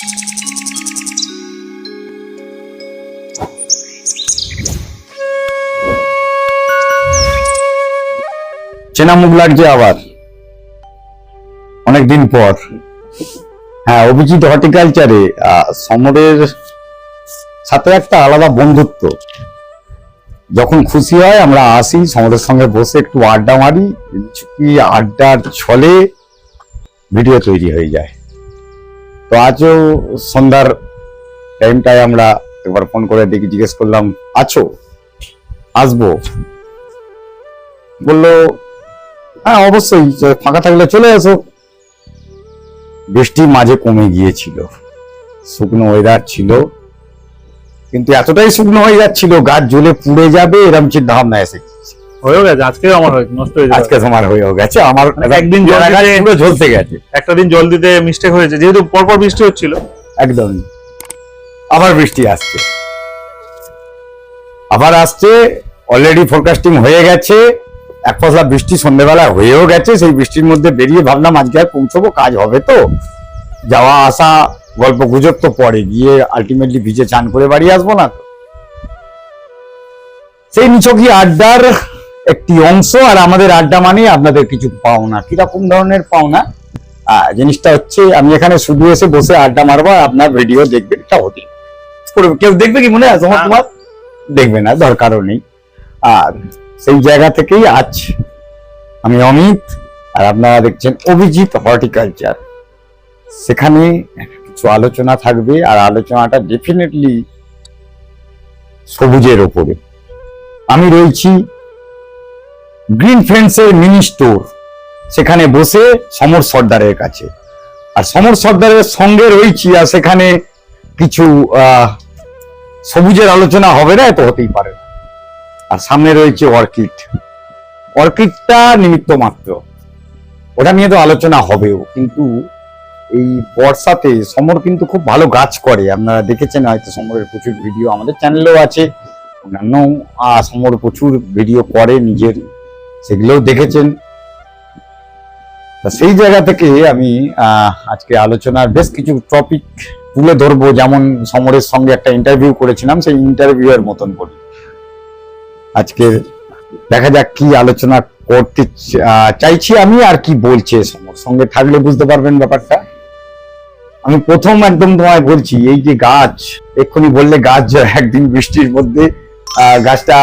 চেনা মুখ লাগছে আবার। অনেকদিন পর। হ্যাঁ অভিজিৎ হর্টিকালচারে সমরের সাথে একটা আলাদা বন্ধুত্ব। যখন খুশি হয়, আমরা আসি, সমরের সঙ্গে বসে একটু আড্ডা মারি আড্ডার ছলে ভিডিও তৈরি হয়ে যায়। তো আজও সন্ধ্যার টাইমটায় আমরা একবার ফোন করে ডেকে জিজ্ঞেস করলাম, আছো? আসব। বলল হ্যাঁ অবশ্যই ফাঁকা থাকলে চলে এসো বৃষ্টি মাঝে কমে গিয়েছিল, শুকনো ওয়েদার ছিল, কিন্তু এতটাই শুকনো হয়ে যাচ্ছিল গাছ জ্বলে পুড়ে যাবে এরকম চিন্তা ভাবনা এসে গেছে। হয়েও গেছে আজকেও আমার হয়েছে নষ্ট হয়ে আজকে যাবে তোমার হয়েও গেছে আমার মানে একদিন জল গাছ দিলে- পুরো ঝলসে গেছে। একটা দিন জল দিতে মিস্টেক হয়েছে যেহেতু পরপর বৃষ্টি হচ্ছিল। একদমই আবার বৃষ্টি আসছে। আবার আসছে অলরেডি ফোরকাস্টিং হয়ে গেছে। এক পশলা বৃষ্টি সন্ধ্যেবেলা হয়েও গেছে সেই বৃষ্টির মধ্যে বেরিয়ে ভাবলাম আজকে আর পৌঁছবো কাজ হবে তো। যাওয়া আসা গল্প গুজব তো পরে গিয়ে আলটিমেটলি ভিজে চান করে বাড়ি আসব না সেই নিছকি আড্ডার একটি অংশ আর আমাদের আড্ডা মানে আপনাদের কিছু পাওনা, কীরকম ধরনের পাওনা? জিনিসটা হচ্ছে, আমি এখানে শুধু এসে বসে আড্ডা মারবো আপনার ভিডিও দেখবেন এটা হতে কেউ দেখবে কি মনে হয় তোমার দেখবে না দরকারও নেই। আর সেই জায়গা থেকেই আজ আমি অমিত আর আপনারা দেখছেন অভিজিৎ হর্টিকালচার। সেখানে কিছু আলোচনা থাকবে আর আলোচনাটা ডেফিনেটলি সবুজের ওপরে আমি রয়েছি গ্রিন ফ্রেন্ডসের মিনি স্টোর। সেখানে বসে সমর সর্দারের কাছে। আর সমর সর্দারের সঙ্গে রয়েছি, আর সেখানে কিছু সবুজের আলোচনা হবে না তো হতেই পারে না। আর সামনে রয়েছে অর্কিড। অর্কিডটা নিমিত্ত মাত্র। ওটা নিয়ে তো আলোচনা হবেও, কিন্তু এই বর্ষাতে সমর কিন্তু খুব ভালো গাছ করে। আপনারা দেখেছেন হয়তো সমরের প্রচুর ভিডিও আমাদের চ্যানেলেও আছে। অন্যান্য সমর প্রচুর ভিডিও করে নিজের সেগুলোও দেখেছেন। সেই জায়গা থেকে আমি আজকে আলোচনার বেশ কিছু টপিক তুলে ধরবো। যেমন সমরের সঙ্গে একটা ইন্টারভিউ করেছিলাম, সেই ইন্টারভিউ এর মতন করি। আজকে দেখা যাক কি আলোচনা করতে চাইছি আমি আর কি বলছে সমর। সঙ্গে থাকলে বুঝতে পারবেন ব্যাপারটা। আমি প্রথম একদম তোমায় বলছি, এই যে গাছ, এক্ষুনি বললে গাছ একদিন বৃষ্টির মধ্যে গাছটা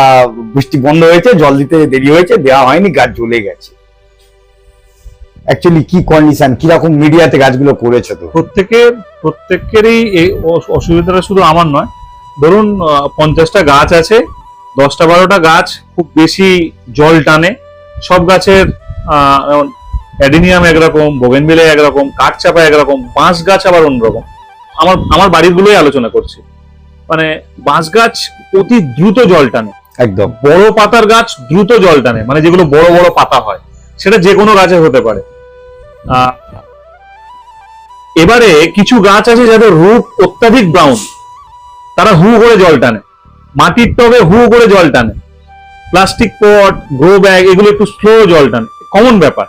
বৃষ্টি বন্ধ হয়েছে, জল দিতে দেরি হয়েছে, দেওয়া হয়নি, গাছ জ্বলে গেছে। অ্যাকচুয়ালি কি কন্ডিশন কীরকম মিডিয়াতে গাছগুলো করেছ তো? প্রত্যেকের প্রত্যেকেরই এই অসুবিধাটা শুধু আমার নয়। ধরুন পঞ্চাশটা গাছ আছে, দশটা বারোটা গাছ খুব বেশি জল টানে। সব গাছের অ্যাডিনিয়াম একরকম বোগেনবিলে একরকম, কাঠচাপা একরকম, বাঁশ গাছ আবার অন্যরকম। আমার আমার বাড়িগুলোই আলোচনা করছি। মানে বাঁশ গাছ অতি দ্রুত জল টানে। একদম। বড় পাতার গাছ দ্রুত জল টানে মানে যেগুলো বড় বড় পাতা হয় সেটা যে কোনো গাছে হতে পারে। আহ, এবারে কিছু গাছ আছে যাদের রূপ অত্যাধিক ব্রাউন তারা হু করে জল টানে। মাটির টবে হু করে জল টানে। প্লাস্টিক পট গ্রো ব্যাগ এগুলো একটু স্লো জল টানে। কমন ব্যাপার।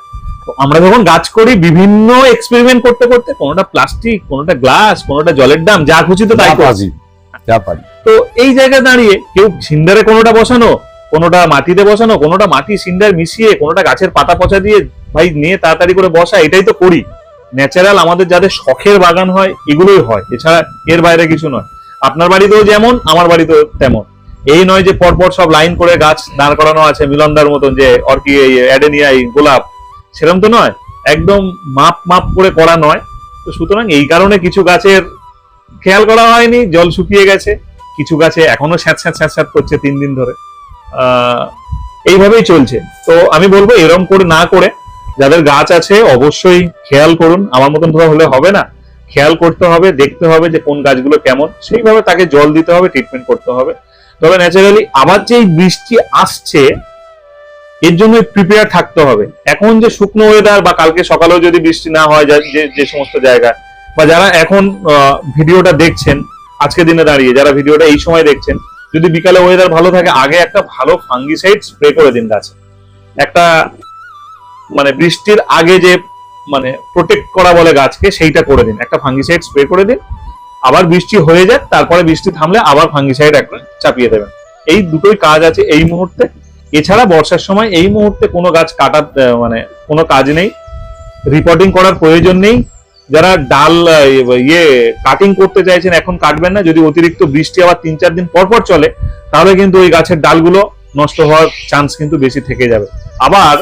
আমরা যখন গাছ করি বিভিন্ন এক্সপেরিমেন্ট করতে করতে কোনোটা প্লাস্টিক কোনোটা গ্লাস কোনোটা জলের দাম যা খুশি তো তাই যা পারি তো এই জায়গায় দাঁড়িয়ে কেউ সিন্ডারে কোনোটা বসানো, কোনোটা মাটিতে বসানো, কোনোটা মাটি সিন্ডার মিশিয়ে, কোনোটা গাছের পাতা পচা দিয়ে ভাই নিয়ে তাড়াতাড়ি করে বসা, এটাই তো করি। ন্যাচারাল আমাদের যাদের শখের বাগান হয়, এগুলোই হয়। এছাড়া এর বাইরে কিছু নয়। আপনার বাড়িতেও যেমন, আমার বাড়িতেও তেমন। এই নয় যে পরপর সব লাইন করে গাছ দাঁড় করানো আছে মিলনদার মতন যে অর্কি অ্যাডেনিয়া গোলাপ সেরকম তো নয়। একদম মাপ মাপ করে করা নয়। তো সুতরাং এই কারণে কিছু গাছের খেয়াল করা হয়নি, জল শুকিয়ে গেছে, কিছু গাছে এখনও স্যাঁত স্যাঁত স্যাঁত স্যাঁত করছে তিন দিন ধরে। এইভাবেই চলছে। তো আমি বলব এরম করে না করে যাদের গাছ আছে অবশ্যই খেয়াল করুন, আমার মতন ধরা হলে হবে না। খেয়াল করতে হবে, দেখতে হবে যে কোন গাছগুলো কেমন। সেইভাবে তাকে জল দিতে হবে ট্রিটমেন্ট করতে হবে। তবে ন্যাচারালি আবার যে বৃষ্টি আসছে, এর জন্য প্রিপেয়ার থাকতে হবে। এখন যে শুকনো ওয়েদার বা কালকে সকালেও যদি বৃষ্টি না হয় যে সমস্ত জায়গায় বা যারা এখন ভিডিওটা দেখছেন আজকে দিনে দাঁড়িয়ে, যারা ভিডিওটা এই সময় দেখছেন, যদি বিকালে ওয়েদার ভালো থাকে, আগে একটা ভালো ফাঙ্গিসাইড স্প্রে করে দিন গাছে। একটা মানে বৃষ্টির আগে যে মানে প্রোটেক্ট করা বলে গাছকে, সেইটা করে দিন। একটা ফাঙ্গিসাইড স্প্রে করে দিন, আবার বৃষ্টি হয়ে যাক, তারপরে বৃষ্টি থামলে আবার ফাঙ্গিসাইড একটা চাপিয়ে দেবেন। এই দুটোই কাজ আছে এই মুহূর্তে। এছাড়া বর্ষার সময় এই মুহূর্তে কোনো গাছ কাটার মানে কোনো কাজ নেই। রিপোর্টিং করার প্রয়োজন নেই। যারা ডাল ইয়ে কাটিং করতে চাইছেন এখন কাটবেন না, যদি অতিরিক্ত বৃষ্টি আবার তিন চার দিন পর পর চলে, তাহলে কিন্তু ওই গাছের ডালগুলো নষ্ট হওয়ার চান্স কিন্তু বেশি থেকে যাবে। আবার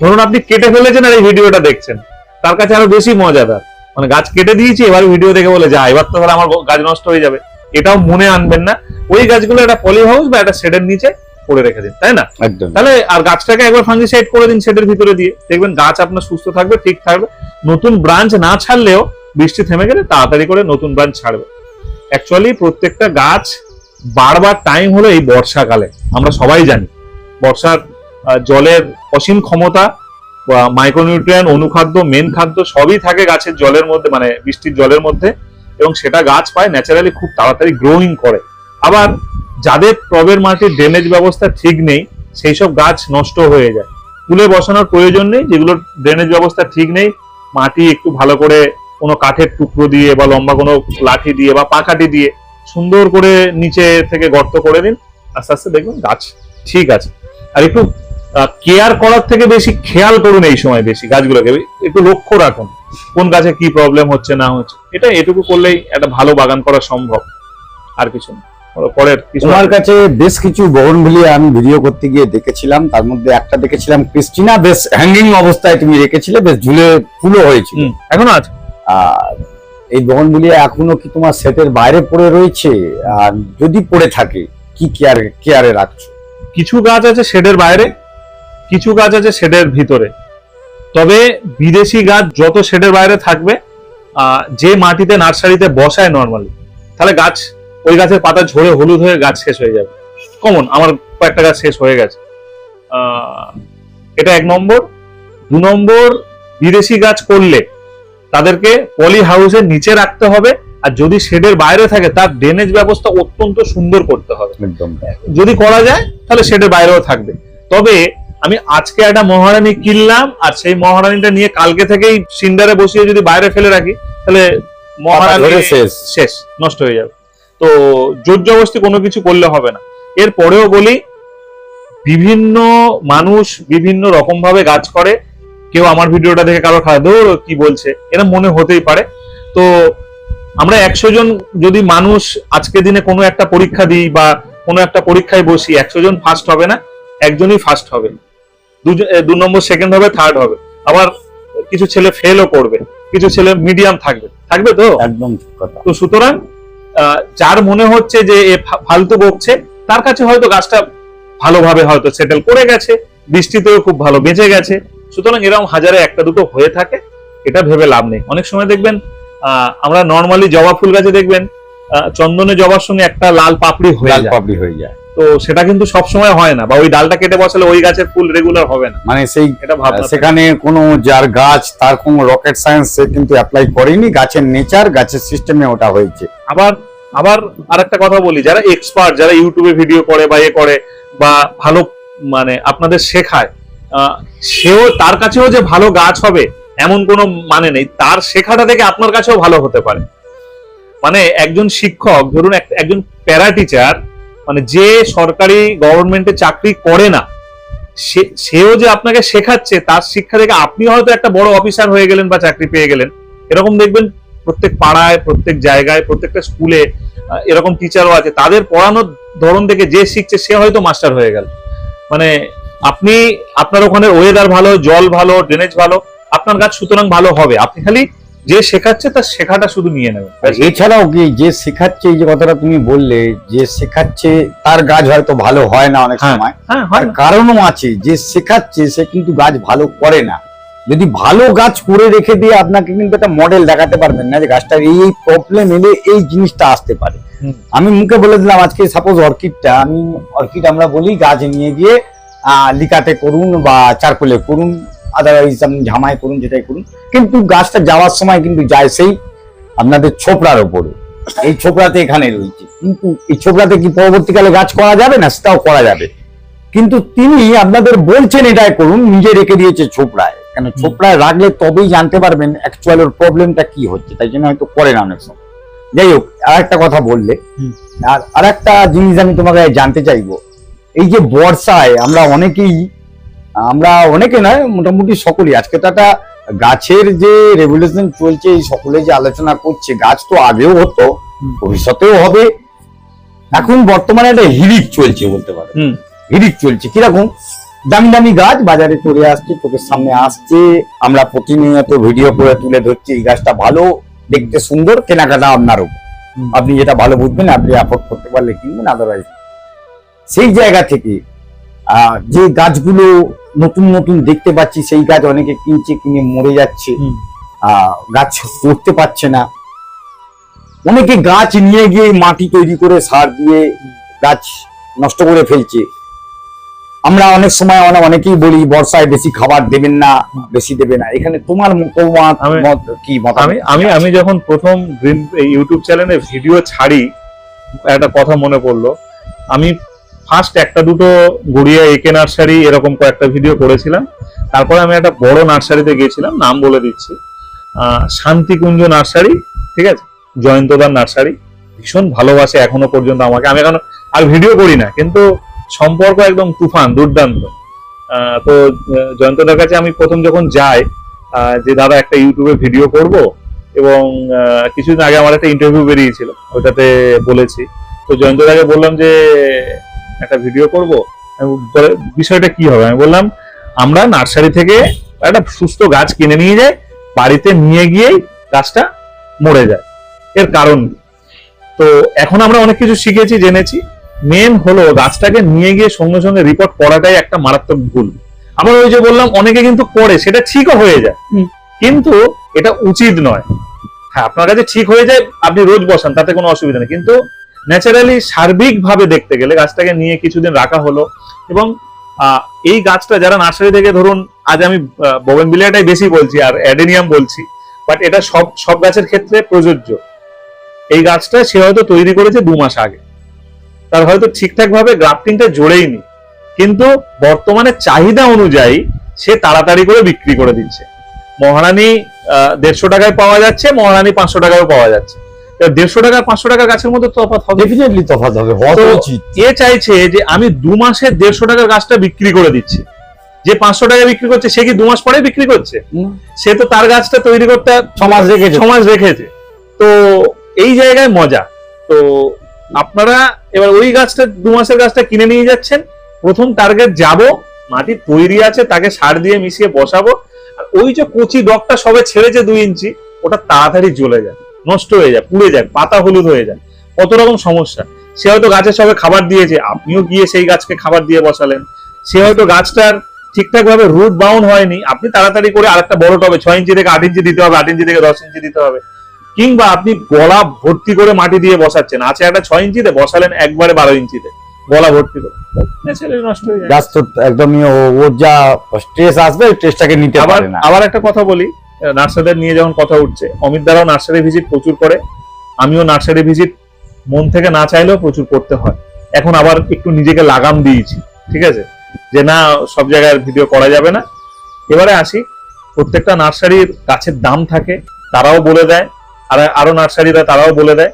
ধরুন আপনি কেটে ফেলেছেন আর এই ভিডিওটা দেখছেন, তার কাছে আরও বেশি মজাদার। মানে গাছ কেটে দিয়েছি, এবার ভিডিও দেখে বলে, যা, এবার তো আমার গাছ নষ্ট হয়ে যাবে। এটাও মনে আনবেন না। ওই গাছগুলো একটা পলি হাউস বা একটা শেডের নিচে করে রেখে দিন তাই না? একদম। তাহলে আর গাছটাকে একবার ফাঙ্গিসাইড করে দিন শেডের ভিতরে দিয়ে। দেখবেন গাছ আপনার সুস্থ থাকবে ঠিক থাকবে। নতুন ব্রাঞ্চ না ছাড়লেও বৃষ্টি থেমে গেলে তাড়াতাড়ি করে নতুন ব্রাঞ্চ ছাড়বে। অ্যাকচুয়ালি প্রত্যেকটা গাছ বারবার টাইম হলো এই বর্ষাকালে। আমরা সবাই জানি বর্ষার জলের অসীম ক্ষমতা মাইক্রোনিউট্রিয়ান অনুখাদ্য মেন খাদ্য সবই থাকে গাছের জলের মধ্যে মানে বৃষ্টির জলের মধ্যে। এবং সেটা গাছ পায় ন্যাচারালি খুব তাড়াতাড়ি গ্রোয়িং করে। আবার যাদের টবের মাটির ড্রেনেজ ব্যবস্থা ঠিক নেই, সেই সব গাছ নষ্ট হয়ে যায়। তুলে বসানোর প্রয়োজন নেই, যেগুলোর ড্রেনেজ ব্যবস্থা ঠিক নেই, মাটি একটু ভালো করে কোনো কাঠের টুকরো দিয়ে বা লম্বা কোনো লাঠি দিয়ে বা পাকাটি দিয়ে সুন্দর করে নিচে থেকে গর্ত করে দিন আস্তে আস্তে দেখবেন গাছ ঠিক আছে। আর একটু কেয়ার করার থেকে বেশি খেয়াল করুন এই সময় বেশি গাছগুলোকে। একটু লক্ষ্য রাখুন, কোন গাছে কি প্রবলেম হচ্ছে না হচ্ছে। এটা এটুকু করলেই একটা ভালো বাগান করা সম্ভব, আর কিছু না। পরের তোমার কাছে বেশ কিছু বগনভিলিয়া আমি ভিডিও করতে গিয়ে দেখেছিলাম। তার মধ্যে একটা দেখেছিলাম ক্রিস্টিনা বেশ হ্যাঙ্গিং অবস্থায় তুমি রেখেছিলে বেশ ঝুলে ফুলও হয়েছিল। এখনও আছে। আর এই বগনভিলিয়া এখনও কি তোমার সেটের বাইরে পড়ে রয়েছে? আর যদি পড়ে থাকে কি কেয়ার কেয়ারে রাখছো? কিছু গাছ আছে শেডের বাইরে কিছু গাছ আছে শেডের ভিতরে। তবে বিদেশি গাছ যত শেডের বাইরে থাকবে আহ, যে মাটিতে নার্সারিতে বসায় নর্মালি তাহলে গাছ ওই গাছের পাতা ঝরে হলুদ হয়ে গাছ শেষ হয়ে যাবে। কমন আমার কয়েকটা গাছ শেষ হয়ে গেছে। আহ, এটা এক নম্বর। দু নম্বর বিদেশি গাছ করলে তাদেরকে পলি হাউসের নিচে রাখতে হবে আর যদি শেডের বাইরে থাকে তার ড্রেনেজ ব্যবস্থা অত্যন্ত সুন্দর করতে হবে। একদম। যদি করা যায় তাহলে শেডের বাইরেও থাকবে। তবে আমি আজকে একটা মহারানী কিনলাম আর সেই মহারানীটা নিয়ে কালকে থেকেই সিন্ডারে বসিয়ে যদি বাইরে ফেলে রাখি তাহলে মহারানী শেষ। শেষ নষ্ট হয়ে যাবে। তো জোর জবরদস্তি কোনো কিছু করলে হবে না। এর পরেও বলি বিভিন্ন মানুষ বিভিন্ন রকম ভাবে গাছ করে। কেউ আমার ভিডিওটা দেখে কারও খারাপ ধর কি বলছে? এরা মনে হতেই পারে। তো আমরা একশো জন যদি মানুষ আজকে দিনে কোনো একটা পরীক্ষা দিই বা কোনো একটা পরীক্ষায় বসি একশো জন ফার্স্ট হবে না একজনই ফার্স্ট হবে। দুজন- দু নম্বর সেকেন্ড হবে থার্ড হবে। আবার কিছু ছেলে ফেলও করবে। কিছু ছেলে মিডিয়াম থাকবে। থাকবে তো? একদম তো সুতরাং যার মনে হচ্ছে যে এ ফালতু বকছে তার কাছে হয়তো গাছটা ভালোভাবে হয়তো সেটেল করে গেছে বৃষ্টিতেও খুব ভালো বেঁচে গেছে। সুতরাং এরকম হাজারে একটা দুটো হয়ে থাকে এটা ভেবে লাভ নেই। অনেক সময় দেখবেন আমরা নর্মালি জবা ফুল গাছে দেখবেন চন্দনে জবার সঙ্গে একটা লাল পাপড়ি হয়ে যায়। পাপড়ি হয়ে যায়। তো সেটা কিন্তু সব সময় হয় না বা ওই ডালটা কেটে বসালে ওই গাছের ফুল রেগুলার হবে না। মানে সেই এটা সেখানে কোনো যার গাছ তার কোনো রকেট সায়েন্স সে কিন্তু অ্যাপ্লাই করেনি গাছের নেচার গাছের সিস্টেমে ওটা হয়েছে। আবার আবার আরেকটা কথা বলি, যারা এক্সপার্ট যারা ইউটিউবে ভিডিও করে বা এ করে বা ভালো মানে আপনাদের শেখায় সেও তার কাছেও যে ভালো গাছ হবে এমন কোনো মানে নেই। তার শেখাটা থেকে আপনার কাছেও ভালো হতে পারে। মানে একজন শিক্ষক, ধরুন এক- একজন প্যারা টিচার মানে যে সরকারি গভর্নমেন্টে চাকরি করে না সেও যে আপনাকে শেখাচ্ছে, তার শিক্ষা থেকে আপনি হয়তো একটা বড় অফিসার হয়ে গেলেন বা চাকরি পেয়ে গেলেন। এরকম দেখবেন প্রত্যেক পাড়ায় প্রত্যেক জায়গায় প্রত্যেকটা স্কুলে এরকম টিচারও আছে। তাদের পড়ানোর ধরন থেকে যে শিখছে সে হয়তো মাস্টার হয়ে গেল। মানে আপনি আপনার ওখানে ওয়েদার ভালো জল ভালো ড্রেনেজ ভালো আপনার গাছ সুতরাং ভালো হবে। আপনি খালি যে শেখাচ্ছে তার শেখাটা শুধু নিয়ে নেবেন। এছাড়াও কি যে শেখাচ্ছে এই যে কথাটা তুমি বললে যে শেখাচ্ছে তার গাছ হয়তো ভালো হয় না অনেক হ্যাঁ, সময়। হ্যাঁ কারণও আছে যে শেখাচ্ছে সে কিন্তু গাছ ভালো করে না। যদি ভালো গাছ করে রেখে দিয়ে আপনাকে কিন্তু একটা মডেল দেখাতে পারবেন না যে গাছটার এই এই প্রবলেম এলে এই জিনিসটা আসতে পারে। আমি মুখে বলে দিলাম আজকে সাপোজ অর্কিডটা আমি অর্কিড আমরা বলি গাছ নিয়ে গিয়ে লিকাতে করুন বা চারকোলে করুন আদারওয়াইজ আপনি ঝামায় করুন যেটাই করুন। কিন্তু গাছটা যাওয়ার সময় কিন্তু যায় সেই আপনাদের ছোপড়ার ওপরে। এই ছোপড়াতে এখানে রয়েছে। কিন্তু এই ছোপড়াতে কি পরবর্তীকালে গাছ করা যাবে না? সেটাও করা যাবে। কিন্তু তিনি আপনাদের বলছেন এটাই করুন নিজে রেখে দিয়েছে ছোপড়ায়। কেন ছোপড়ায় রাখলে তবেই জানতে পারবেন অ্যাকচুয়াল ওর প্রবলেমটা কি হচ্ছে তাই জন্য হয়তো করে না অনেক সময়। যাই হোক আর একটা কথা বললে আর আর একটা জিনিস আমি তোমাকে জানতে চাইব। এই যে বর্ষায় আমরা অনেকেই আমরা অনেকে নয় মোটামুটি সকলেই আজকে তো একটা গাছের যে রেভলিউশন চলছে এই সকলে যে আলোচনা করছে গাছ তো আগেও হতো ভবিষ্যতেও হবে। এখন বর্তমানে একটা হিরিক চলছে বলতে পারো। হিরিক চলছে কীরকম? দামি দামি গাছ বাজারে চলে আসছে চোখের সামনে আসছে। আমরা প্রতিনিয়ত ভিডিও করে তুলে ধরছি এই গাছটা ভালো দেখতে সুন্দর কেনাকাটা আপনার উপর। আপনি যেটা ভালো বুঝবেন আপনি অ্যাফোর্ড করতে পারলে কিনবেন আদারওয়াইজ সেই জায়গা থেকে যে গাছগুলো নতুন নতুন দেখতে পাচ্ছি সেই গাছ অনেকে কিনছে কিনে মরে যাচ্ছে। আহ, গাছ করতে পারছে না। অনেকে গাছ নিয়ে গিয়ে মাটি তৈরি করে সার দিয়ে গাছ নষ্ট করে ফেলছে। আমরা অনেক সময় অনেক অনেকেই বলি বর্ষায় বেশি খাবার দেবেন না বেশি দেবে না। এখানে তোমার মত কি আমি আমি আমি যখন প্রথম গ্রিন ইউটিউব চ্যানেলে ভিডিও ছাড়ি একটা কথা মনে পড়ল। আমি ফার্স্ট একটা দুটো গড়িয়া একে নার্সারি এরকম কয়েকটা ভিডিও করেছিলাম। তারপরে আমি একটা বড় নার্সারিতে গিয়েছিলাম নাম বলে দিচ্ছি। শান্তিকুঞ্জ নার্সারি ঠিক আছে? জয়ন্তদার নার্সারি। ভীষণ ভালোবাসে এখনও পর্যন্ত আমাকে। আমি এখন আর ভিডিও করি না কিন্তু সম্পর্ক একদম তুফান, দুর্দান্ত। তো জয়ন্তদার কাছে আমি প্রথম যখন যাই যে দাদা একটা ইউটিউবে ভিডিও করব এবং কিছুদিন আগে আমার একটা ইন্টারভিউ বেরিয়েছিল ওটাতে বলেছি। তো জয়ন্তদাকে বললাম যে, একটা ভিডিও করব। বিষয়টা কি হবে? আমি বললাম, আমরা নার্সারি থেকে একটা সুস্থ গাছ কিনে নিয়ে যাই, বাড়িতে নিয়ে গিয়েই গাছটা মরে যায়। এর কারণ? তো, এখন আমরা অনেক কিছু শিখেছি, জেনেছি। মেন হলো গাছটাকে নিয়ে গিয়ে সঙ্গে সঙ্গে রিপোর্ট করাটাই একটা মারাত্মক ভুল। আবার ওই যে বললাম অনেকে কিন্তু করে সেটা ঠিকও হয়ে যায়। কিন্তু এটা উচিত নয়। হ্যাঁ আপনার কাছে ঠিক হয়ে যায় আপনি রোজ বসান তাতে কোনো অসুবিধা নেই। কিন্তু ন্যাচারালি সার্বিক ভাবে দেখতে গেলে গাছটাকে নিয়ে কিছুদিন রাখা হলো এবং আহ, এই গাছটা যারা নার্সারি থেকে ধরুন আজ আমি বোবেন বিলিয়াটাই বেশি বলছি আর অ্যাডেনিয়াম বলছি বাট এটা সব সব গাছের ক্ষেত্রে প্রযোজ্য। এই গাছটা সে হয়তো তৈরি করেছে দু মাস আগে। তার হয়তো ঠিকঠাক ভাবে গ্রাফটিংটা জোড়েইনি কিন্তু বর্তমানে চাহিদা অনুযায়ী সে তাড়াতাড়ি করে বিক্রি করে দিচ্ছে। মহারানী দেড়শো টাকায় পাওয়া যাচ্ছে মহারানী পাঁচশো টাকায়ও পাওয়া যাচ্ছে। দেড়শো টাকা পাঁচশো টাকা গাছের মধ্যে তফাৎ হবে? ডেফিনেটলি তফাৎ হবে এ চাইছে যে আমি দু মাসে দেড়শো টাকার গাছটা বিক্রি করে দিচ্ছি। যে পাঁচশো টাকা বিক্রি করছে সে কি দু মাস পরে বিক্রি করছে? সে তো তার গাছটা তৈরি করতে সমাজ রেখেছে। সমাজ রেখেছে। তো এই জায়গায় মজা। তো আপনারা এবার ওই গাছটা দু মাসের গাছটা কিনে নিয়ে যাচ্ছেন। প্রথম টার্গেট যাব, মাটি তৈরি আছে, তাকে সার দিয়ে মিশিয়ে বসাবো। আর ওই যে কচি ডগটা সবে ছেড়েছে দুই ইঞ্চি, ওটা তাড়াতাড়ি জ্বলে যায়, নষ্ট হয়ে যায়, পুড়ে যায়, পাতা হলুদ হয়ে যায়। কত রকম সমস্যা। সে হয়তো গাছের সবে খাবার দিয়েছে, আপনিও গিয়ে সেই গাছকে খাবার দিয়ে বসালেন। সে হয়তো গাছটার ঠিকঠাক ভাবে রুট বাউন্ড হয়নি, আপনি তাড়াতাড়ি করে আরেকটা বড় টবে ছয় ইঞ্চি থেকে আট ইঞ্চি দিতে হবে, আট ইঞ্চি থেকে দশ ইঞ্চি দিতে হবে। কিংবা আপনি গলা ভর্তি করে মাটি দিয়ে বসাচ্ছেন। আছে একটা ছয় ইঞ্চিতে বসালেন একবারে বারো ইঞ্চিতে। গলা ভর্তি করে। নষ্ট হয়ে যায় একদমই ও- ওর যা স্ট্রেস আসবে স্ট্রেসটাকে নিতে আবার আবার একটা কথা বলি নার্সারিদের নিয়ে যখন কথা উঠছে। অমিত দ্বারাও নার্সারি ভিজিট প্রচুর করে। আমিও নার্সারি ভিজিট মন থেকে না চাইলেও প্রচুর করতে হয়। এখন আবার একটু নিজেকে লাগাম দিয়েছি ঠিক আছে? যে না সব জায়গায় ভিডিও করা যাবে না। এবারে আসি প্রত্যেকটা নার্সারির গাছের দাম থাকে তারাও বলে দেয়। আর আরও নার্সারিরা তারাও বলে দেয়।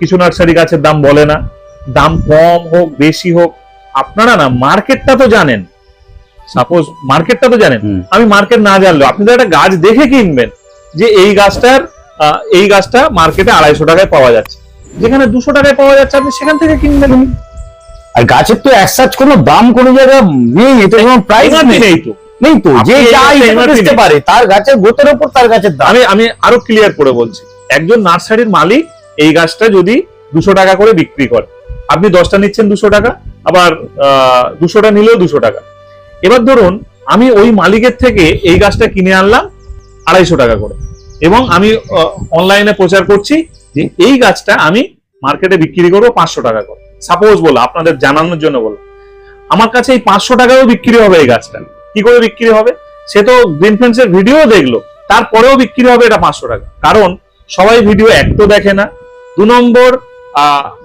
কিছু নার্সারি গাছের দাম বলে না। দাম কম হোক বেশি হোক আপনারা না মার্কেটটা তো জানেন। সাপোজ মার্কেটটা তো জানেন। আমি মার্কেট না জানলেও আপনি তো একটা গাছ দেখে কিনবেন যে এই গাছটার এই গাছটা মার্কেটে আড়াইশো টাকায় পাওয়া যাচ্ছে। যেখানে দুশো টাকায় পাওয়া যাচ্ছে আপনি সেখান থেকে কিনবেন। আর গাছের তো একসাথ কোনো দাম কোনো জায়গায় নেই এটা কোনো প্রাইস নেই। তো। নেই তো যে যা। পারে তার গাছের গোতের উপর তার গাছের দাম। আমি আমি আরও ক্লিয়ার করে বলছি। একজন নার্সারির মালিক এই গাছটা যদি দুশো টাকা করে বিক্রি করে। আপনি দশটা নিচ্ছেন দুশো টাকা, আবার দুশোটা নিলেও দুশো টাকা। এবার ধরুন, আমি ওই মালিকের থেকে এই গাছটা কিনে আনলাম আড়াইশো টাকা করে। এবং আমি অনলাইনে প্রচার করছি যে এই গাছটা আমি মার্কেটে বিক্রি করব পাঁচশো টাকা করে। সাপোজ বলো, আপনাদের জানানোর জন্য বলো। আমার কাছে এই পাঁচশো টাকাও বিক্রি হবে এই গাছটা। কি করে বিক্রি হবে? সে তো গ্রিন ফ্রেন্ডস ভিডিও দেখল, তারপরেও বিক্রি হবে এটা পাঁচশো টাকা। কারণ সবাই ভিডিও এক তো দেখে না। দু নম্বর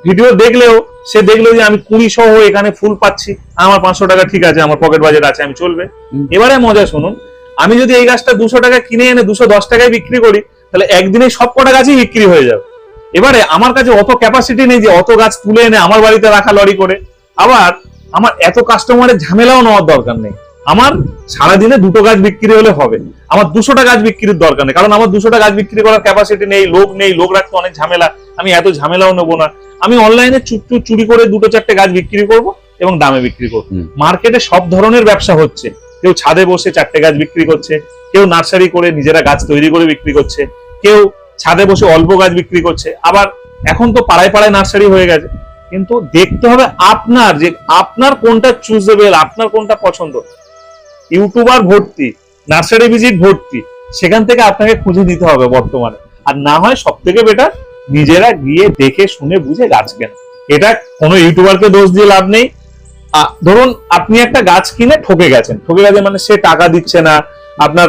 ভিডিও দেখলেও সে দেখল যে আমি কুড়ি সহ এখানে ফুল পাচ্ছি। আমার পাঁচশো টাকা ঠিক আছে আমার পকেট বাজেট আছে আমি চলবে। এবারে মজা শুনুন আমি যদি এই গাছটা দুশো টাকা কিনে এনে দুশো দশ টাকায় বিক্রি করি তাহলে একদিনে সব কটা গাছই বিক্রি হয়ে যাবে। এবারে আমার কাছে অত ক্যাপাসিটি নেই যে অত গাছ তুলে এনে আমার বাড়িতে রাখা লরি করে। আবার আমার এত কাস্টমারের ঝামেলাও নেওয়ার দরকার নেই। আমার সারাদিনে দুটো গাছ বিক্রি হলে হবে। আমার দুশোটা গাছ বিক্রির দরকার নেই কারণ আমার দুশোটা গাছ বিক্রি করার ক্যাপাসিটি নেই লোক নেই লোক রাখতে অনেক ঝামেলা আমি এত ঝামেলাও নেব না। আমি অনলাইনে চুট্টু চুরি করে দুটো চারটে গাছ বিক্রি করব এবং দামে বিক্রি করব। মার্কেটে সব ধরনের ব্যবসা হচ্ছে। কেউ ছাদে বসে চারটে গাছ বিক্রি করছে কেউ নার্সারি করে নিজেরা গাছ তৈরি করে বিক্রি করছে কেউ ছাদে বসে অল্প গাছ বিক্রি করছে। আবার এখন তো পাড়ায় পাড়ায় নার্সারি হয়ে গেছে। কিন্তু দেখতে হবে আপনার যে আপনার কোনটা চুজেবল আপনার কোনটা পছন্দ। ইউটিউবার ভর্তি, নার্সারি ভিজিট ভর্তি, সেখান থেকে আপনাকে খুঁজে নিতে হবে বর্তমানে। আর না হয় সব থেকে বেটার নিজেরা গিয়ে দেখে, শুনে, বুঝে গাছ কেন। এটা কোনো ইউটিউবারকে দোষ দিয়ে লাভ নেই। ধরুন আপনি একটা গাছ কিনে ঠকে গেছেন। ঠকে গেছে মানে সে টাকা দিচ্ছে না, আপনার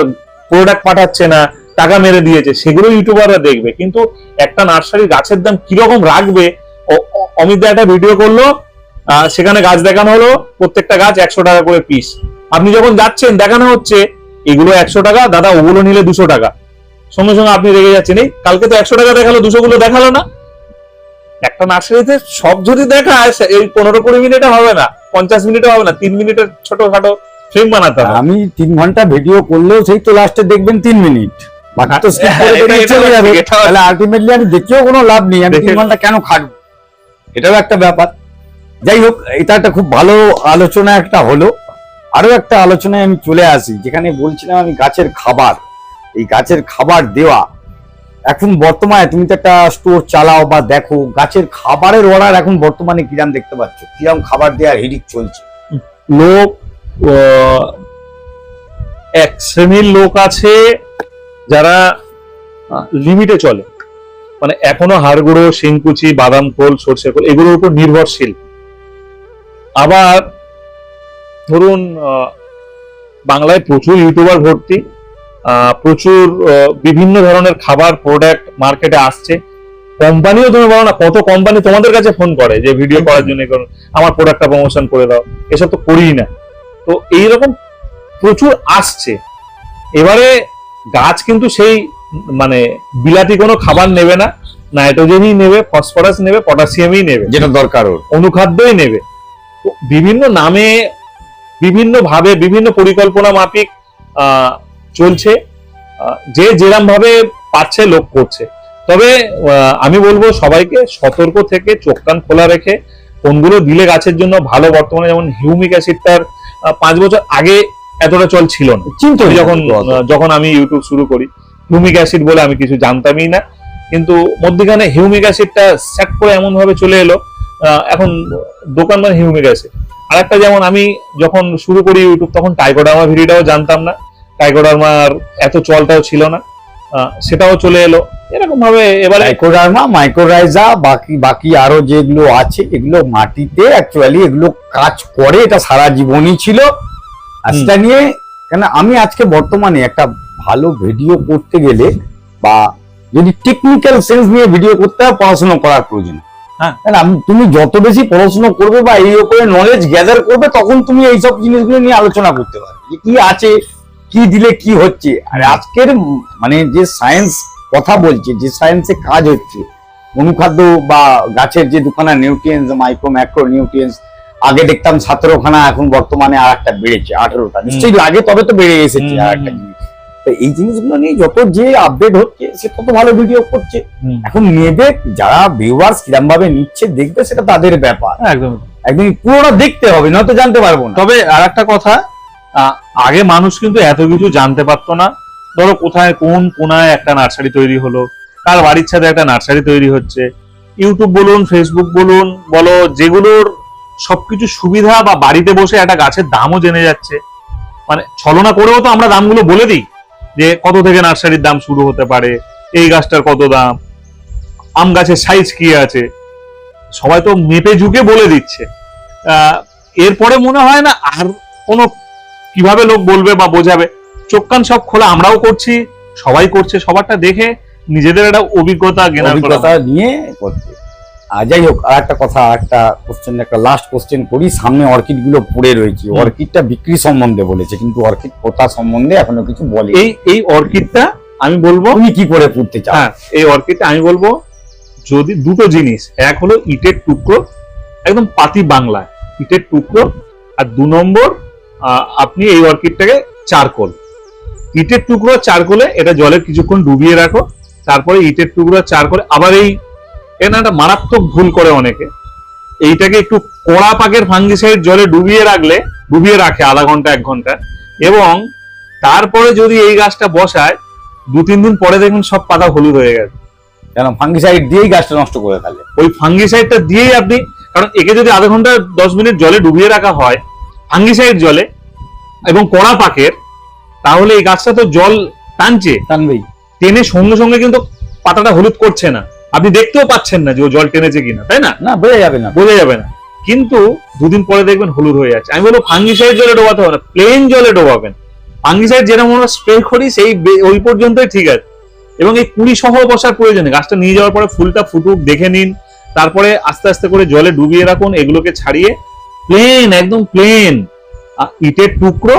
প্রোডাক্ট পাঠাচ্ছে না, টাকা মেরে দিয়েছে, সেগুলো ইউটিউবাররা দেখবে। কিন্তু একটা নার্সারি গাছের দাম কীরকম রাখবে? অমিত দা একটা ভিডিও করল সেখানে গাছ দেখানো হলো, প্রত্যেকটা গাছ একশো টাকা করে পিস আপনি যখন যাচ্ছেন দেখানো হচ্ছে এগুলো একশো টাকা দাদা ওগুলো নিলে দুশো টাকা। সঙ্গে সঙ্গে আপনি রেগে যাচ্ছেন এই কালকে তো একশো টাকা দেখাল দুশো গুলো দেখাল না। একটা নার্সারিতে সব যদি দেখায় এই পনেরো কুড়ি মিনিটে হবে না পঞ্চাশ মিনিটে হবে না তিন মিনিটের ছোটখাটো ফ্রেম বানাতে হবে। আমি তিন ঘণ্টা ভিডিও করলেও সেই তো লাস্টে দেখবেন তিন মিনিট। বাকি তো skip করে হ্যাঁ, বেরিয়ে চলে যাবে। এটা ঠিক। তাহলে আলটিমেটলি আমি দেখেও কোনো লাভ নেই আমি তিন দেখে- ঘণ্টা কেন খাটবো? এটাও একটা ব্যাপার। যাই হোক এটা একটা খুব ভালো আলোচনা একটা হলো। আরও একটা আলোচনায় আমি চলে আসি, যেখানে বলছিলাম আমি গাছের খাবার। এই গাছের খাবার দেওয়া। এখন বর্তমানে তুমি তো একটা স্টোর চালাও বা দেখো, গাছের খাবারের অর্ডার এখন বর্তমানে কিরাম দেখতে পাচ্ছ? কিরাম খাবার দেওয়ার হিডিক চলছে? লোক এক শ্রেণির লোক আছে যারা লিমিটে চলে। মানে এখনও হাড়গুঁড়ো, শিংকুচি, বাদাম খোল, সর্ষে খোল, এগুলোর উপর নির্ভরশীল। আবার ধরুন বাংলায় প্রচুর ইউটিউবার ভর্তি প্রচুর বিভিন্ন ধরনের খাবার প্রোডাক্ট মার্কেটে আসছে। কোম্পানিও তুমি বলো না কত কোম্পানি তোমাদের কাছে ফোন করে যে ভিডিও করার জন্য করো, আমার প্রোডাক্টটা প্রমোশন করে দাও। এসব তো করিই না। তো এইরকম প্রচুর আসছে। এবারে গাছ কিন্তু সেই মানে বিলাতি কোনো খাবার নেবে না। নাইট্রোজেনই নেবে ফসফরাস নেবে পটাশিয়ামই নেবে। যেটা দরকার ওর। অনুখাদ্যই নেবে। তো বিভিন্ন নামে বিভিন্ন ভাবে বিভিন্ন পরিকল্পনা মাফিক আহ, চলছে। যে যেরম ভাবে পাচ্ছে লোক করছে। তবে আমি বলব সবাইকে সতর্ক থেকে চোখ কান খোলা রেখে কোনগুলো দিলে গাছের জন্য ভালো। বর্তমানে যেমন হিউমিক অ্যাসিডটার পাঁচ বছর আগে এতটা চল ছিল না। চিন্তা যখন যখন আমি ইউটিউব শুরু করি হিউমিক অ্যাসিড বলে আমি কিছু জানতামই না। কিন্তু মধ্যখানে হিউমিক অ্যাসিডটা সেট করে এমন ভাবে চলে এলো আহ, এখন দোকান মানে হিউমিক অ্যাসিড। আর একটা যেমন আমি যখন শুরু করি ইউটিউব তখন টাইকোডার্মা ভিডিওটাও জানতাম না। টাইকোডার্মার এত চলটাও ছিল না। সেটাও চলে এলো। এরকম ভাবে এবারে মাইক্রোডার্মা মাইক্রোরাইজা বাকি বাকি আরও যেগুলো আছে এগুলো মাটিতে অ্যাকচুয়ালি এগুলো কাজ করে এটা সারা জীবনই ছিল। আর সেটা নিয়ে কেন আমি আজকে বর্তমানে একটা ভালো ভিডিও করতে গেলে বা যদি টেকনিক্যাল সেন্স নিয়ে ভিডিও করতে হয় পড়াশোনা করার প্রয়োজন। তুমি যত বেশি পড়াশোনা করবে বা এই উপরে নলেজ গ্যাদার করবে তখন তুমি এইসব জিনিসগুলো নিয়ে আলোচনা করতে পারবে। যে কি আছে কি দিলে কি হচ্ছে। আর আজকের মানে যে সায়েন্স কথা বলছে যে সায়েন্সে কাজ হচ্ছে অনুখাদ্য বা গাছের যে দুখানা নিউট্রিয়েন্স মাইক্রো ম্যাক্রো নিউট্রিয়েন্স আগে দেখতাম সতেরোখানা এখন বর্তমানে আর একটা বেড়েছে আঠেরোটা। নিশ্চয়ই লাগে তবে তো বেড়ে এসেছে আর একটা জিনিস। তো এই জিনিসগুলো নিয়ে যত যে আপডেট হচ্ছে সে তত ভালো ভিডিও করছে। এখন নেবে যারা ভিউয়ার্স কিরম ভাবে নিচ্ছে দেখবে সেটা তাদের ব্যাপার। একদম। একদম পুরোটা দেখতে হবে নয়তো জানতে পারব না। তবে আর একটা কথা আগে মানুষ কিন্তু এত কিছু জানতে পারতো না। ধরো কোথায় কোন কোনায় একটা নার্সারি তৈরি হলো কার বাড়ির ছাদে একটা নার্সারি তৈরি হচ্ছে। ইউটিউব বলুন ফেসবুক বলুন বলো যেগুলোর সবকিছু সুবিধা বা বাড়িতে বসে একটা গাছের দামও জেনে যাচ্ছে। মানে ছলনা করেও তো আমরা দামগুলো বলে দিই। যে কত থেকে নার্সারির দাম শুরু হতে পারে, এই গাছটার কত দাম, আম গাছের সাইজ কি আছে? সবাই তো মেপে ঝুঁকে বলে দিচ্ছে। এরপরে মনে হয় না আর কোনো কীভাবে লোক বলবে বা বোঝাবে। চোখ কান সব খোলা, আমরাও করছি, সবাই করছে, সবারটা দেখে নিজেদের একটা অভিজ্ঞতা অভিজ্ঞতা নিয়ে করছে। যাই হোক আর একটা কথা একটা কোশ্চেন একটা লাস্ট কোশ্চেন করি। সামনে অর্কিডগুলো পড়ে রয়েছে। অর্কিডটা বিক্রি সম্বন্ধে বলেছে কিন্তু অর্কিড পোতা সম্বন্ধে এখনও কিছু বলে এই এই অর্কিডটা আমি বলব তুমি কি করে পুঁততে চাও? হ্যাঁ এই অর্কিডটা আমি বলব যদি দুটো জিনিস এক হলো ইটের টুকরো একদম পাতি বাংলায় ইটের টুকরো আর দু নম্বর আপনি এই অর্কিডটাকে চারকোল। ইটের টুকরো চারকোলে এটা জলে কিছুক্ষণ ডুবিয়ে রাখো তারপরে ইটের টুকরো চারকোলে আবার এই এটা একটা মারাত্মক ভুল করে অনেকে। এইটাকে একটু কড়া পাকের ফাঙ্গিসাইড জলে ডুবিয়ে রাখলে ডুবিয়ে রাখে আধা ঘণ্টা এক ঘণ্টা। এবং তারপরে যদি এই গাছটা বসায় দু তিন দিন পরে দেখবেন সব পাতা হলুদ হয়ে গেছে। কেন? ফাঙ্গিসাইড দিয়েই গাছটা নষ্ট করে ফেলে। ওই ফাঙ্গিসাইডটা দিয়েই আপনি কারণ একে যদি আধা ঘণ্টা দশ মিনিট জলে ডুবিয়ে রাখা হয় ফাঙ্গিসাইড জলে এবং কড়া পাকের তাহলে এই গাছটা তো জল টানছে। টানবেই। টেনে সঙ্গে সঙ্গে কিন্তু পাতাটা হলুদ করছে না। আপনি দেখতেও পাচ্ছেন না যে ও জল টেনেছে কিনা তাই না? না বোঝা যাবে না। বোঝা যাবে না। কিন্তু দুদিন পরে দেখবেন হলুদ হয়ে যাচ্ছে। আমি বলব ফাঙ্গিসাইড জলে ডোবাতে হবে না প্লেন জলে ডোবাবেন। ফাঙ্গিসাইড যেরকম আমরা স্প্রে করি সেই ওই পর্যন্তই ঠিক আছে। এবং এই কুড়ি সহ বসার প্রয়োজন গাছটা নিয়ে যাওয়ার পরে ফুলটা ফুটুক দেখে নিন। তারপরে আস্তে আস্তে করে জলে ডুবিয়ে রাখুন এগুলোকে ছাড়িয়ে প্লেন একদম প্লেন ইটের টুকরো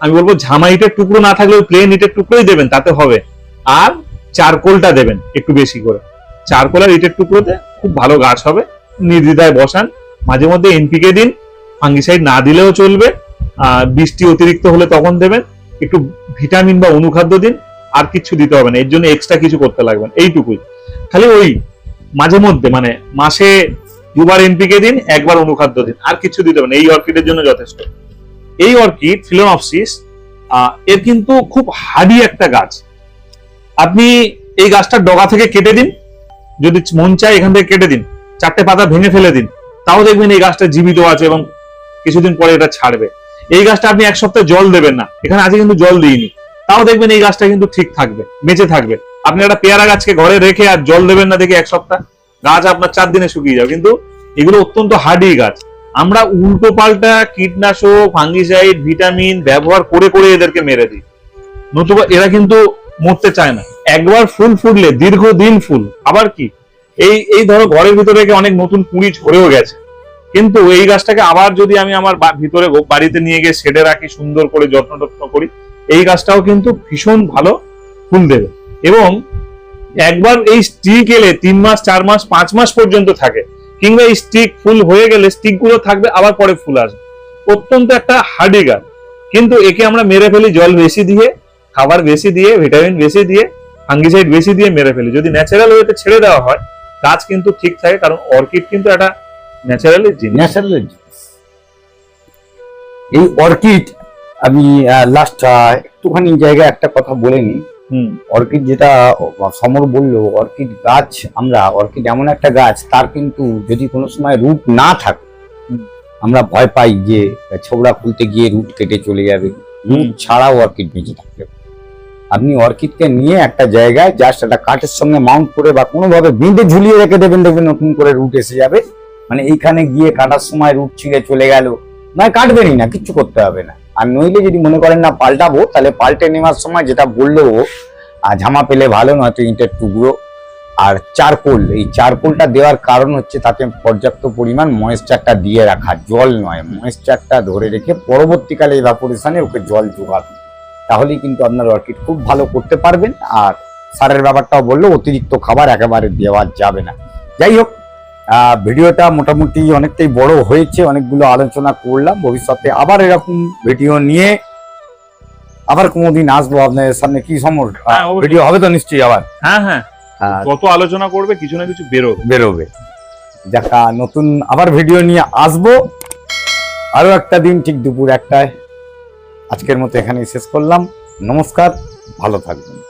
আমি বলব ঝামা ইটের টুকরো না থাকলেও প্লেন ইটের টুকরোই দেবেন তাতে হবে। আর চারকোলটা দেবেন একটু বেশি করে। চারকোল আর ইটের টুকরোতে খুব ভালো গাছ হবে। নির্দ্বিধায় বসান। মাঝে মধ্যে এনপিকে দিন। ফাঙ্গিসাইড না দিলেও চলবে। বৃষ্টি অতিরিক্ত হলে তখন দেবেন। একটু ভিটামিন বা অনুখাদ্য দিন। আর কিছু দিতে হবে না। এর জন্য এক্সট্রা কিছু করতে লাগবে না এইটুকুই। খালি ওই মাঝে মধ্যে মানে মাসে দুবার এনপিকে দিন, একবার অনুখাদ্য দিন। আর কিছু দিতে হবে না। এই অর্কিডের জন্য যথেষ্ট। এই অর্কিড ফিলোনপসিস এর কিন্তু খুব হার্ডি একটা গাছ। আপনি এই গাছটা ডগা থেকে কেটে দিন। যদি মন চায় এখান থেকে কেটে দিন। চারটে পাতা ভেঙে ফেলে দিন। তাও দেখবেন এই গাছটা জীবিত আছে এবং কিছুদিন পরে এটা ছাড়বে। এই গাছটা আপনি এক সপ্তাহ জল দেবেন না। এখানে আজকে কিন্তু জল দিইনি। তাও দেখবেন এই গাছটা কিন্তু ঠিক থাকবে, বেঁচে থাকবে। আপনি একটা পেয়ারা গাছকে ঘরে রেখে আর জল দেবেন না দেখে এক সপ্তাহ। গাছ আপনার চার দিনে শুকিয়ে যাবে। কিন্তু এগুলো অত্যন্ত হার্ডি গাছ। আমরা উল্টো পাল্টা কীটনাশক, ফাঙ্গিসাইড, ভিটামিন ব্যবহার করে করে এদেরকে মেরে দিই। নতুবা এরা কিন্তু মরতে চায় না। একবার ফুল ফুটলে, দীর্ঘদিন ফুল। আবার কি? এই এই ধরো ঘরের ভিতরে অনেক নতুন কুড়ি ঝরেও গেছে। কিন্তু এই গাছটাকে আবার যদি আমি আমার ভিতরে বাড়িতে নিয়ে গিয়ে সেটে রাখি, সুন্দর করে যত্ন টত্ন করি, এই গাছটাও কিন্তু ভীষণ ভালো ফুল দেবে। এবং একবার এই স্টিক এলে তিন মাস, চার মাস, পাঁচ মাস পর্যন্ত থাকে। কিংবা এই স্টিক ফুল হয়ে গেলে স্টিকগুলো থাকবে, আবার পরে ফুল আসবে। অত্যন্ত একটা হার্ডি গাছ। কিন্তু একে আমরা মেরে ফেলি জল বেশি দিয়ে খাবার বেশি দিয়ে ভিটামিন বেশি দিয়ে ফাঙ্গিসাইড বেশি দিয়ে মেরে ফেলি। যদি ন্যাচারাল ওয়েতে ছেড়ে দেওয়া হয় গাছ কিন্তু ঠিক থাকে কারণ অর্কিড কিন্তু একটা ন্যাচারালি জিনিস। ন্যাচারাল এই অর্কিড আমি লাস্ট একটুখানি জায়গায় একটা কথা বলে নিই। হুম। অর্কিড যেটা সমর বলল অর্কিড গাছ আমরা অর্কিড এমন একটা গাছ তার কিন্তু যদি কোনো সময় রুট না থাকে। আমরা ভয় পাই যে ছোবড়া খুলতে গিয়ে রুট কেটে চলে যাবে। রুট ছাড়াও অর্কিড বেঁচে থাকবে আপনি অর্কিডকে নিয়ে একটা জায়গায় জাস্ট একটা কাঠের সঙ্গে মাউন্ট করে বা কোনোভাবে বেঁধে ঝুলিয়ে রেখে দেবেন দেখবেন নতুন করে রুট এসে যাবে। মানে এইখানে গিয়ে কাটার সময় রুট ছিঁড়ে চলে গেল। নয় কাটবেনই না, কিচ্ছু করতে হবে না। আর নইলে যদি মনে করেন না পাল্টাবো, তাহলে পাল্টে নেওয়ার সময় যেটা বলল আর ঝামা পেলে ভালো, নয়তো ইটের টুকরো। আর চারকোল, এই চারকোলটা দেওয়ার কারণ হচ্ছে তাতে পর্যাপ্ত পরিমাণ ময়েশ্চারটা দিয়ে রাখা, জল নয়। ময়েশ্চারটা ধরে রেখে পরবর্তীকালে এই ইভাপোরেশনে ওকে জল জোগাবে তাহলেই কিন্তু আপনার অর্কিড খুব ভালো করতে পারবেন। আর সারের ব্যাপারটাও বলল অতিরিক্ত খাবার একেবারে দেওয়া যাবে না। যাই হোক ভিডিওটা মোটামুটি অনেকটাই বড় হয়েছে অনেকগুলো আলোচনা করলাম। ভবিষ্যতে আবার এরকম ভিডিও নিয়ে আবার কোনোদিন আসব আপনাদের সামনে। কি সমর হ্যাঁ। ভিডিও হবে তো নিশ্চয়ই আবার। হ্যাঁ হ্যাঁ। যত আলোচনা করবে কিছু না কিছু বেরোবে। বেরোবে। দেখা নতুন আবার ভিডিও নিয়ে আসব। আরও একটা দিন ঠিক দুপুর একটায়। আজকের মতো এখানেই শেষ করলাম। নমস্কার ভালো থাকবেন।